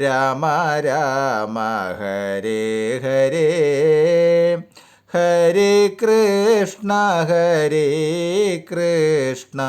രാമ രാമ ഹരേ ഹരേ. ഹരേ കൃഷ്ണ ഹരേ കൃഷ്ണ.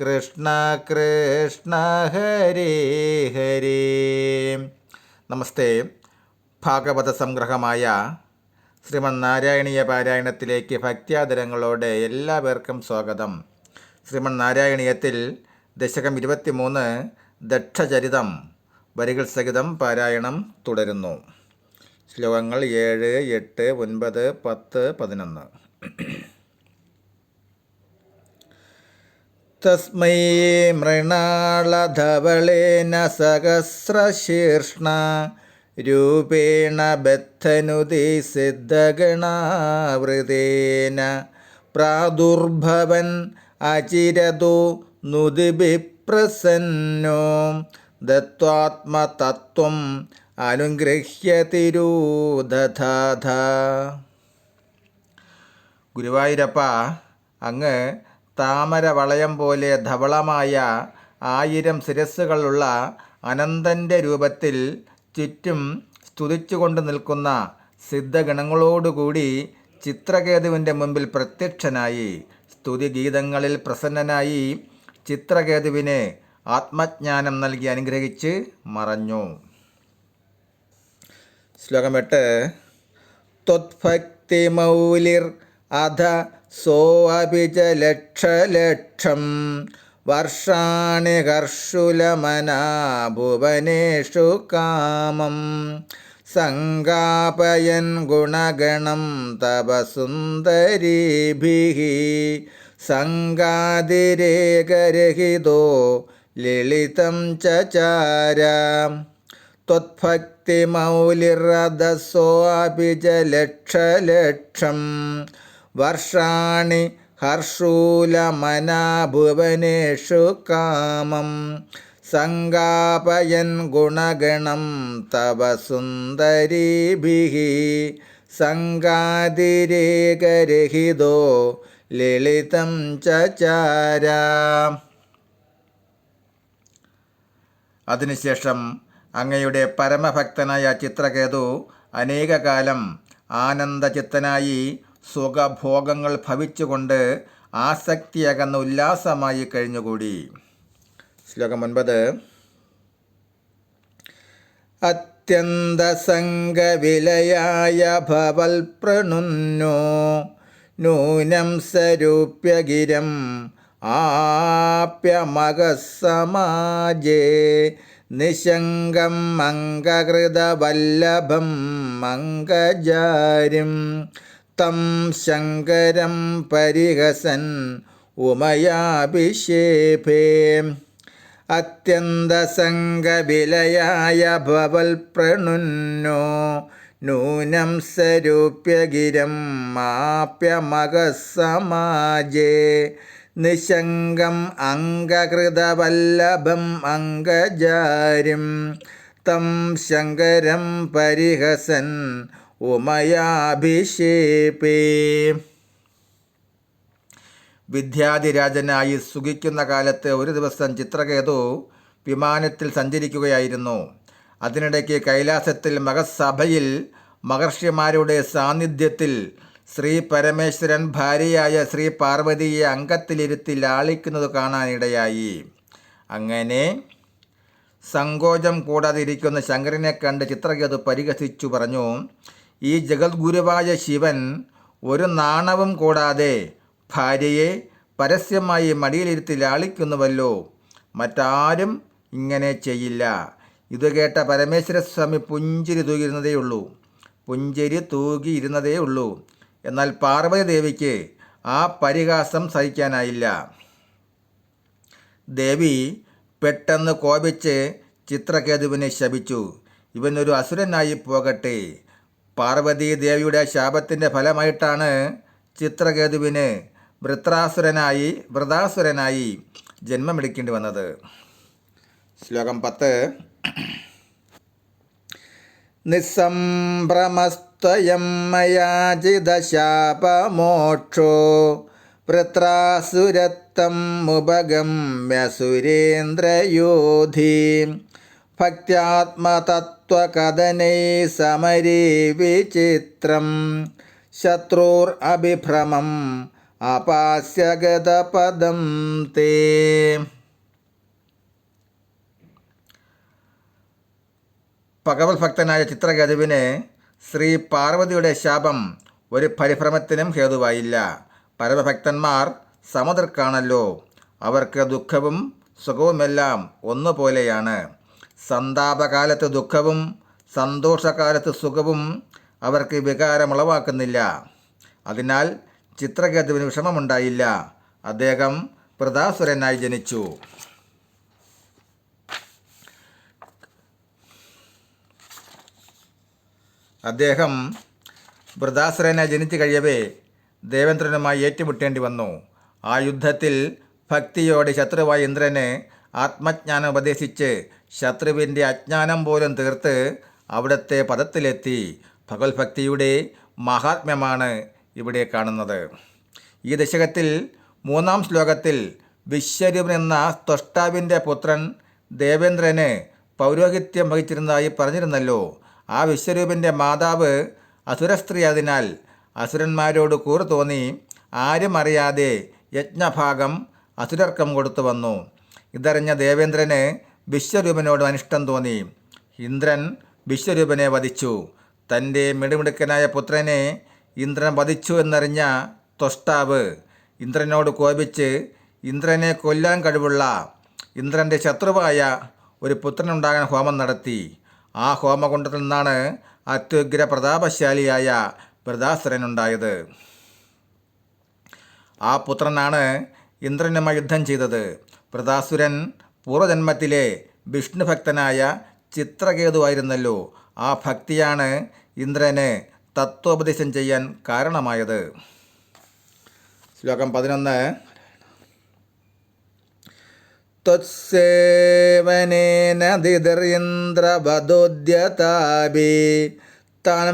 കൃഷ്ണ കൃഷ്ണ ഹരേ ഹരേ. നമസ്തേ. ഭാഗവത സംഗ്രഹമായ ശ്രീമന്നാരായണീയ പാരായണത്തിലേക്ക് ഭക്ത്യാദരങ്ങളോടെ എല്ലാവർക്കും സ്വാഗതം. ശ്രീമന്നാരായണീയത്തിൽ ദശകം ഇരുപത്തിമൂന്ന് ദക്ഷചരിതം. വരികൾ സഹിതം പാരായണം തുടരുന്നു. ശ്ലോകങ്ങൾ ഏഴ് എട്ട് ഒൻപത് പത്ത് പതിനൊന്ന്. തസ്മൈ മൃണാളധവളേന സഹസ്രശീർഷ്ണ രൂപേണ ബദ്ധനുതി സിദ്ധഗണാവൃതേന പ്രാദുർഭവൻ അചിരതു നുതിഭിപ്രസന്നോ ദത്വാത്മതത്വം അനുഗൃഹ്യ തിരൂദധാധ. ഗുരുവായൂരപ്പ അങ്ങ് താമര വളയം പോലെ ധവളമായ ആയിരം ശിരസ്സുകളുള്ള അനന്തന്റെ രൂപത്തിൽ ചുറ്റും സ്തുതിച്ചുകൊണ്ട് നിൽക്കുന്ന സിദ്ധഗണങ്ങളോടുകൂടി ചിത്രകേതുവിന്റെ മുമ്പിൽ പ്രത്യക്ഷനായി സ്തുതിഗീതങ്ങളിൽ പ്രസന്നനായി ചിത്രകേതുവിന് ആത്മജ്ഞാനം നൽകി അനുഗ്രഹിച്ച് മറഞ്ഞു. ശ്ലോകം എട്ട്. ത്വത്ഭക്തി മൗലിർ അധ സോഅഭിജലക്ഷലക്ഷം വർഷാണി ഹർഷുലമനാ ഭുവനേഷു കാമം സങ്കാപയൻ ഗുണഗണം തപസുന്ദരീഭി സങ്കാതിരേകരഹിതോ ലളിതം ചാര ത്വത്ഭക്തിമൗലിറദസോഭിജലക്ഷലക്ഷം വർഷാണി ഹർഷൂലമനാഭുവനേഷു കാമം. സങ്കാപയൻ ഗുണഗണം തവ സുന്ദരീഭി സങ്കാതിരേകരഹിതോ ലളിതം ചാരാ അതിനുശേഷം അങ്ങയുടെ പരമഭക്തനായ ചിത്രകേതു അനേകകാലം ആനന്ദചിത്തനായി സുഖഭോഗങ്ങൾ ഭവിച്ചുകൊണ്ട് ആസക്തിയകന്ന ഉല്ലാസമായി കഴിഞ്ഞുകൂടി. ശ്ലോകം ഒൻപത്. അത്യന്തസംഗവിലയായ ഭവൽ പ്രണുന്നു നൂനം സരൂപ്യഗിരം ആപ്യമകസമാജേ നിശങ്കം മംഗകൃതവല്ലഭം മംഗജാരിം തം ശങ്കരം പരിഹസൻ ഉമയാഭിഷേഭേ. അത്യന്തസംഗവിലയായ ഭവൽ പ്രണുന്നോ നൂനം സരൂപ്യഗിരം മാപ്യമകസമാജേ. നിശങ്കം അംഗകൃതവല്ലഭം അംഗജാരിം. തം ശങ്കരം പരിഹസൻ ഉമയാഭിഷേപേ. വിദ്യാധിരാജനായി സുഖിക്കുന്ന കാലത്ത് ഒരു ദിവസം ചിത്രകേതു വിമാനത്തിൽ സഞ്ചരിക്കുകയായിരുന്നു. അതിനിടയ്ക്ക് കൈലാസത്തിൽ മഹസഭയിൽ മഹർഷിമാരുടെ സാന്നിധ്യത്തിൽ ശ്രീ പരമേശ്വരൻ ഭാര്യയായ ശ്രീ പാർവതിയെ അംഗത്തിലിരുത്തി ലാളിക്കുന്നത് കാണാനിടയായി. അങ്ങനെ സങ്കോചം കൂടാതിരിക്കുന്ന ശങ്കരനെ കണ്ട് ചിത്രകേതു പരിഹസിച്ചു പറഞ്ഞു ഈ ജഗദ്ഗുരുവായ ശിവൻ ഒരു നാണവും കൂടാതെ ഭാര്യയെ പരസ്യമായി മടിയിലിരുത്തി ലാളിക്കുന്നുവല്ലോ. മറ്റാരും ഇങ്ങനെ ചെയ്യില്ല. ഇത് കേട്ട പരമേശ്വരസ്വാമി പുഞ്ചിരി തൂകിയിരുന്നതേയുള്ളൂ. പുഞ്ചിരി തൂകിയിരുന്നതേ ഉള്ളൂ എന്നാൽ പാർവതി ദേവിക്ക് ആ പരിഹാസം സഹിക്കാനായില്ല. ദേവി പെട്ടെന്ന് കോപിച്ച് ചിത്രകേതുവിനെ ശപിച്ചു. ഇവനൊരു അസുരനായി പോകട്ടെ. പാർവതി ദേവിയുടെ ശാപത്തിന്റെ ഫലമായിട്ടാണ് ചിത്രകേതുവിന് വൃത്രാസുരനായി വൃതാസുരനായി ജന്മമെടുക്കേണ്ടി വന്നത്. ശ്ലോകം പത്ത്. നിസ്സംഭ്രമസ്ത്വയം പൃത്രാസുരത്വം ഉപഗമ്യ സുരേന്ദ്രയോധി. ഭക്ത്യാത്മതത്വകഥനൈ സമരീ വിചിത്രം. ശത്രുർ അഭിഭ്രമം അപാസ്യഗതപദം തേ. ഭഗവത് ഭക്തനായ ചിത്രകേതുവിന് ശ്രീ പാർവതിയുടെ ശാപം ഒരു പരിഭ്രമത്തിനും ഹേതുവായില്ല. പരമഭക്തന്മാർ സമുദർക്കാണല്ലോ അവർക്ക് ദുഃഖവും സുഖവുമെല്ലാം ഒന്നുപോലെയാണ്. സന്താപകാലത്ത് ദുഃഖവും സന്തോഷകാലത്ത് സുഖവും അവർക്ക് വികാരമുളവാക്കുന്നില്ല. അതിനാൽ ചിത്രകേതുവിന് വിഷമമുണ്ടായില്ല. അദ്ദേഹം പ്രതാസുരനായി ജനിച്ചു. അദ്ദേഹം വൃതാസുരനെ ജനിച്ചു കഴിയവേ ദേവേന്ദ്രനുമായി ഏറ്റുമുട്ടേണ്ടി വന്നു. ആ യുദ്ധത്തിൽ ഭക്തിയോടെ ശത്രുവായ ഇന്ദ്രനെ ആത്മജ്ഞാനം ഉപദേശിച്ച് ശത്രുവിന്റെ അജ്ഞാനം പോലും തീർത്ത് അവിടുത്തെ പദത്തിലെത്തി. ഭഗവത്ഭക്തിയുടെ മഹാത്മ്യമാണ് ഇവിടെ കാണുന്നത്. ഈ ദശകത്തിൽ മൂന്നാം ശ്ലോകത്തിൽ വിശ്വരൂപൻ എന്ന തൊഷ്ടാവിന്റെ പുത്രൻ ദേവേന്ദ്രന് പൗരോഹിത്യം വഹിച്ചിരുന്നതായി പറഞ്ഞിരുന്നല്ലോ. ആ വിശ്വരൂപന്റെ മാതാവ് അസുരസ്ത്രീയതിനാൽ അസുരന്മാരോട് കൂറു തോന്നി ആരും അറിയാതെ യജ്ഞഭാഗം അസുരർക്കം കൊടുത്തു വന്നു. ഇതറിഞ്ഞ ദേവേന്ദ്രന് വിശ്വരൂപനോട് അനിഷ്ടം തോന്നി. ഇന്ദ്രൻ വിശ്വരൂപനെ വധിച്ചു. തന്റെ മിടുമിടുക്കനായ പുത്രനെ ഇന്ദ്രൻ വധിച്ചു എന്നറിഞ്ഞ തൊഷ്ടാവ് ഇന്ദ്രനോട് കോപിച്ച് ഇന്ദ്രനെ കൊല്ലാൻ കഴിവുള്ള ഇന്ദ്രന്റെ ശത്രുവായ ഒരു പുത്രനുണ്ടാകാൻ ഹോമം നടത്തി. ആ ഹോമകുണ്ടത്തിൽ നിന്നാണ് അത്യുഗ്ര പ്രതാപശാലിയായ വൃതാസുരനുണ്ടായത് ആ പുത്രനാണ് ഇന്ദ്രനുമായി യുദ്ധം ചെയ്തത്. വൃതാസുരൻ പൂർവജന്മത്തിലെ വിഷ്ണുഭക്തനായ ചിത്രകേതുവായിരുന്നല്ലോ. ആ ഭക്തിയാണ് ഇന്ദ്രന് തത്വോപദേശം ചെയ്യാൻ കാരണമായത്. ശ്ലോകം പതിനൊന്ന്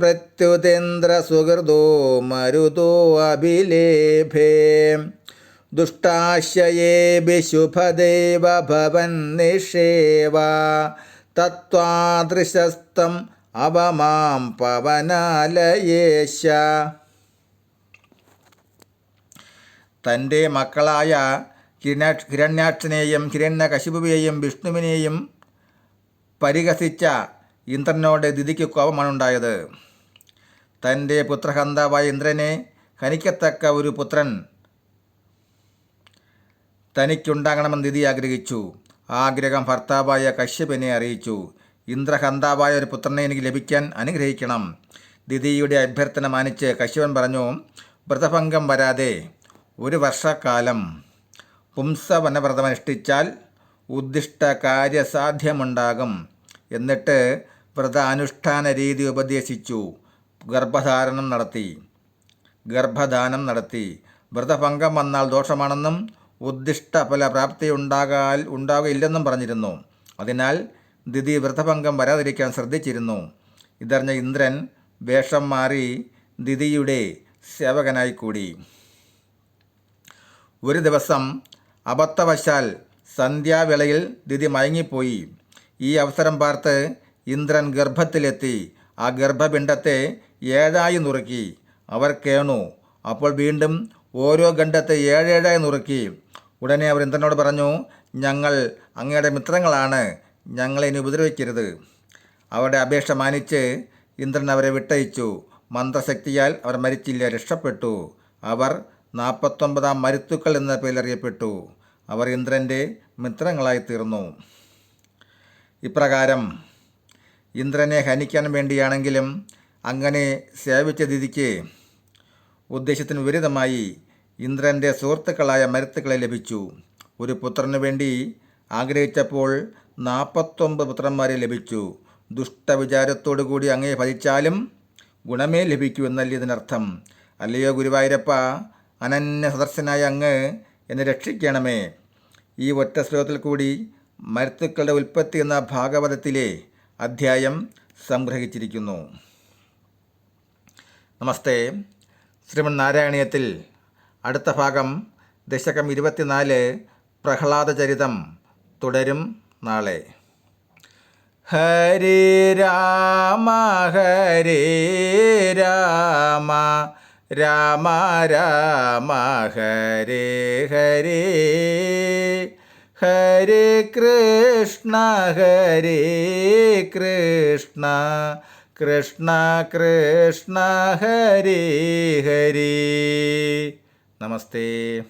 പ്രത്യുതേന്ദ്ര സുഹൃദോ മരുതോ അഭിലേഭേ. ദുഷ്ടാശയേ ശുഭദേവ ഭവൻ നിഷേവ. തത്വാദൃശസ്തം അവമാം പവനാലയേശ. തന്റെ മക്കളായ ഹിരണ ഹിരണ്യാക്ഷനെയും ഹിരണ്യകശിപുവിനെയും വിഷ്ണുവിനെയും പരിഹസിച്ച ഇന്ദ്രനോട് ദിതിക്ക് കോപമാണുണ്ടായത്. തന്റെ പുത്രഹന്താവായ ഇന്ദ്രനെ ഹനിക്കത്തക്ക ഒരു പുത്രൻ തനിക്കുണ്ടാകണമെന്ന് ദിതി ആഗ്രഹിച്ചു. ആഗ്രഹം ഭർത്താവായ കശ്യപനെ അറിയിച്ചു. ഇന്ദ്രഹന്താവായ ഒരു പുത്രനെ എനിക്ക് ലഭിക്കാൻ അനുഗ്രഹിക്കണം. ദിതിയുടെ അഭ്യർത്ഥന മാനിച്ച് കശ്യപൻ പറഞ്ഞു വ്രതഭംഗം വരാതെ ഒരു വർഷക്കാലം പുംസവനവ്രതം അനുഷ്ഠിച്ചാൽ ഉദ്ദിഷ്ട കാര്യസാധ്യമുണ്ടാകും എന്നിട്ട് വ്രത അനുഷ്ഠാന രീതി ഉപദേശിച്ചു. ഗർഭധാരണം നടത്തി. ഗർഭദാനം നടത്തി. വ്രതഭംഗം വന്നാൽ ദോഷമാണെന്നും ഉദ്ദിഷ്ട ഫലപ്രാപ്തി ഉണ്ടാകാൽ ഉണ്ടാകുകയില്ലെന്നും പറഞ്ഞിരുന്നു. അതിനാൽ ദിതി വ്രതഭംഗം വരാതിരിക്കാൻ ശ്രദ്ധിച്ചിരുന്നു. ഇതറിഞ്ഞ ഇന്ദ്രൻ വേഷം മാറി ദിതിയുടെ സേവകനായി കൂടി ഒരു ദിവസം അബദ്ധവശാൽ സന്ധ്യാവേളയിൽ ദിതി മയങ്ങിപ്പോയി. ഈ അവസരം പാർത്ത് ഇന്ദ്രൻ ഗർഭത്തിലെത്തി. ആ ഗർഭപിണ്ഡത്തെ ഏഴായി നുറുക്കി. അവർ കേണു. അപ്പോൾ വീണ്ടും ഓരോ ഖണ്ഡത്തെ ഏഴേഴായി നുറുക്കി. ഉടനെ അവർ ഇന്ദ്രനോട് പറഞ്ഞു ഞങ്ങൾ അങ്ങയുടെ മിത്രങ്ങളാണ്. ഞങ്ങളെ ഇനി ഉപദ്രവിക്കരുത്. അവരുടെ അപേക്ഷ മാനിച്ച് ഇന്ദ്രൻ അവരെ വിട്ടയച്ചു. മന്ത്രശക്തിയാൽ അവർ മരിച്ചില്ല രക്ഷപ്പെട്ടു. അവർ നാൽപ്പത്തൊമ്പതാം മരുത്തുക്കൾ എന്ന പേരിൽ അറിയപ്പെട്ടു അവർ ഇന്ദ്രന്റെ മിത്രങ്ങളായിത്തീർന്നു. ഇപ്രകാരം ഇന്ദ്രനെ ഹനിക്കാൻ വേണ്ടിയാണെങ്കിലും അങ്ങനെ സേവിച്ച ദിതിക്ക് ഉദ്ദേശത്തിന് വിപരീതമായി ഇന്ദ്രന്റെ സുഹൃത്തുക്കളായ മരുത്തുക്കളെ ലഭിച്ചു. ഒരു പുത്രനു വേണ്ടി ആഗ്രഹിച്ചപ്പോൾ നാൽപ്പത്തൊമ്പത് പുത്രന്മാരെ ലഭിച്ചു. ദുഷ്ടവിചാരത്തോടു കൂടി അങ്ങേ ഭജിച്ചാലും ഗുണമേ ലഭിക്കൂ എന്നല്ലേ ഇതിനർത്ഥം. അല്ലയോ ഗുരുവായൂരപ്പ അനന്യ സദർശനായ അങ്ങ് എന്നെ രക്ഷിക്കണമേ. ഈ ഒറ്റ ശ്ലോകത്തിൽ കൂടി മരുത്തുക്കളുടെ ഉൽപ്പത്തി എന്ന ഭാഗവതത്തിലെ അധ്യായം സംഗ്രഹിച്ചിരിക്കുന്നു. നമസ്തേ. ശ്രീമൻ നാരായണീയത്തിൽ അടുത്ത ഭാഗം ദശകം ഇരുപത്തിനാല് പ്രഹ്ലാദചരിതം തുടരും നാളെ. ഹരേ രാമ ഹരേ രാമ രാമ രാമ ഹരേ ഹരേ. ഹരേ കൃഷ്ണ ഹരേ കൃഷ്ണ. കൃഷ്ണ കൃഷ്ണ ഹരേ ഹരേ. നമസ്തേ.